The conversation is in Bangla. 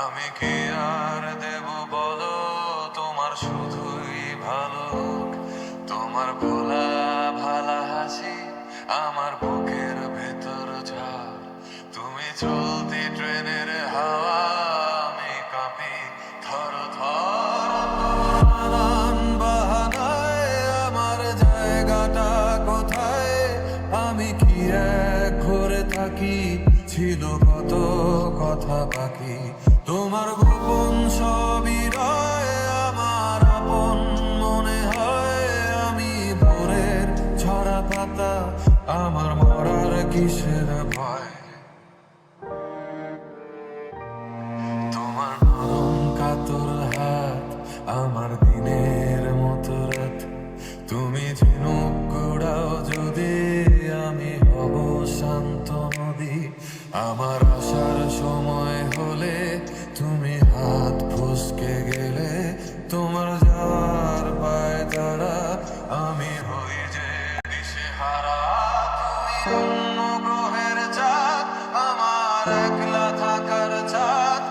আমি কি আর দেব বলো? তোমার শুধুই ভালো তোমার ভোলা ভালা হাসি আমার বুকের ভেতর ঝড় তুমি চলতি ট্রেনের হাওয়া, আমি থর আমার জায়গাটা কোথায়? আমি কি থাকি? ছিল কত কথা বাকি? তোমার গোপন সবই রয় আমার আপন মনে হয় আমি ভোরের ছড়া পাতা আমার মরার কিসের ভয়? তোমার কাতর হাত, আমার দিনের মতো রাত। তুমি ঝিনুক গুড়াও যদি আমি হব শান্ত নদী, আমার আমার একলা থাকার চাঁদ